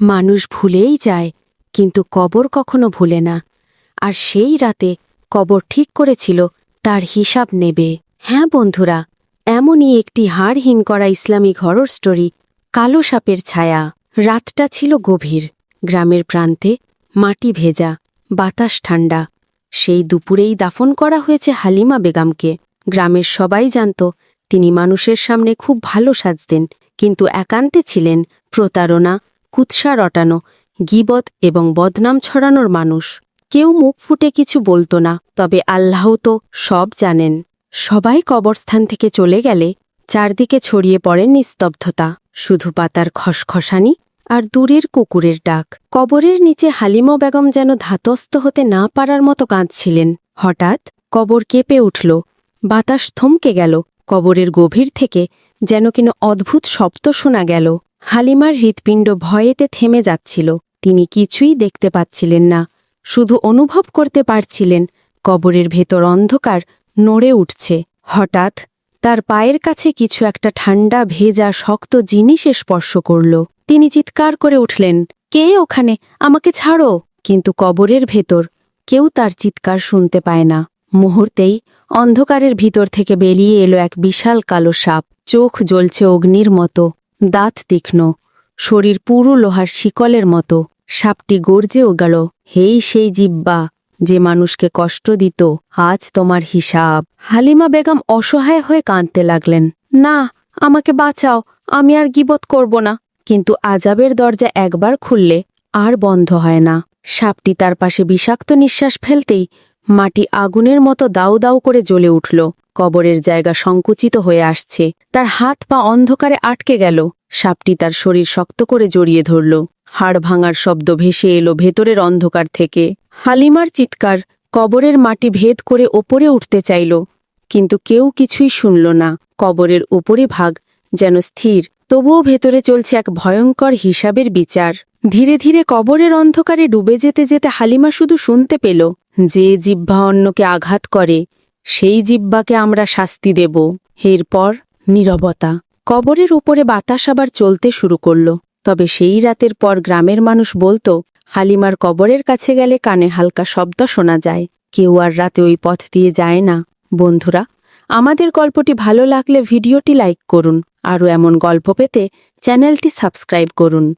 মানুষ ভুলেই যায়, কিন্তু কবর কখনো ভুলে না। আর সেই রাতে কবর ঠিক করেছিল, তার হিসাব নেবে। হ্যাঁ বন্ধুরা, এমনই একটি হাড়হীন করা ইসলামিক হরর স্টোরি কালো সাপের ছায়া। রাতটা ছিল গভীর, গ্রামের প্রান্তে মাটি ভেজা, বাতাস ঠান্ডা। সেই দুপুরেই দাফন করা হয়েছে হালিমা বেগমকে। গ্রামের সবাই জানত, তিনি মানুষের সামনে খুব ভালো সাজতেন, কিন্তু একান্তে ছিলেন প্রতারণা কুৎসা রটানো, গিবত এবং বদনাম ছড়ানোর মানুষ। কেউ মুখ ফুটে কিছু বলতো না, তবে আল্লাহ তো সব জানেন। সবাই কবরস্থান থেকে চলে গেলে চারদিকে ছড়িয়ে পড়ে নিস্তব্ধতা, শুধু পাতার খসখসানি আর দূরের কুকুরের ডাক। কবরের নিচে হালিমা বেগম যেন ধাতস্থ হতে না পারার মতো কাঁদছিলেন। হঠাৎ কবর কেঁপে উঠল, বাতাস থমকে গেল, কবরের গভীর থেকে যেন কিন অদ্ভুত শব্দ শোনা গেল। হালিমার হৃৎপিণ্ড ভয়েতে থেমে যাচ্ছিল। তিনি কিছুই দেখতে পাচ্ছিলেন না। শুধু অনুভব করতে পারছিলেন, কবরের ভেতর অন্ধকার নড়ে উঠছে। হঠাৎ তার পায়ের কাছে কিছু একটা ঠান্ডা ভেজা, শক্ত জিনিস স্পর্শ করল। তিনি চিৎকার করে উঠলেন, কে ওখানে? আমাকে ছাড়ো! কিন্তু কবরের ভেতর কেউ তার চিৎকার শুনতে পায় না। মুহূর্তেই অন্ধকারের ভিতর থেকে বেরিয়ে এলো এক বিশাল কালো সাপ। চোখ জ্বলছে অগ্নির মতো। দাঁত তীক্ষ্ণ, শরীর পুরো লোহার শিকলের মতো। সাপটি গর্জেও গেল হেই সেই জিব্বা, যে মানুষকে কষ্ট দিত, আজ তোমার হিসাব। হালিমা বেগম অসহায় হয়ে কাঁদতে লাগলেন, না, আমাকে বাঁচাও, আমি আর গিবত করব না। কিন্তু আজাবের দরজা একবার খুললে আর বন্ধ হয় না। সাপটি তার পাশে বিষাক্ত নিঃশ্বাস ফেলতেই মাটি আগুনের মতো দাউ দাউ করে জ্বলে উঠল। কবরের জায়গা সংকুচিত হয়ে আসছে। তার হাত পা অন্ধকারে আটকে গেল। সাপটি তার শরীর শক্ত করে জড়িয়ে ধরল। হাড় ভাঙার শব্দ ভেসে এলো ভেতরের অন্ধকার থেকে। হালিমার চিৎকার কবরের মাটি ভেদ করে ওপরে উঠতে চাইল। কিন্তু কেউ কিছুই শুনল না। কবরের উপরে ভাগ যেন স্থির। তবুও ভেতরে চলছে এক ভয়ঙ্কর হিসাবের বিচার। ধীরে ধীরে কবরের অন্ধকারে ডুবে যেতে যেতে হালিমা শুধু শুনতে পেল যে জিহ্বা অন্যকে আঘাত করে। সেই জিব্বাকে আমরা শাস্তি দেব। এরপর নীরবতা। কবরের উপরে বাতাস আবার চলতে শুরু করল। তবে সেই রাতের পর গ্রামের মানুষ বলতো, হালিমার কবরের কাছে গেলে কানে হালকা শব্দ শোনা যায়। কেউ আর রাতে ওই পথ দিয়ে যায় না। বন্ধুরা, আমাদের গল্পটি ভালো লাগলে ভিডিওটি লাইক করুন। আরও এমন গল্প পেতে চ্যানেলটি সাবস্ক্রাইব করুন।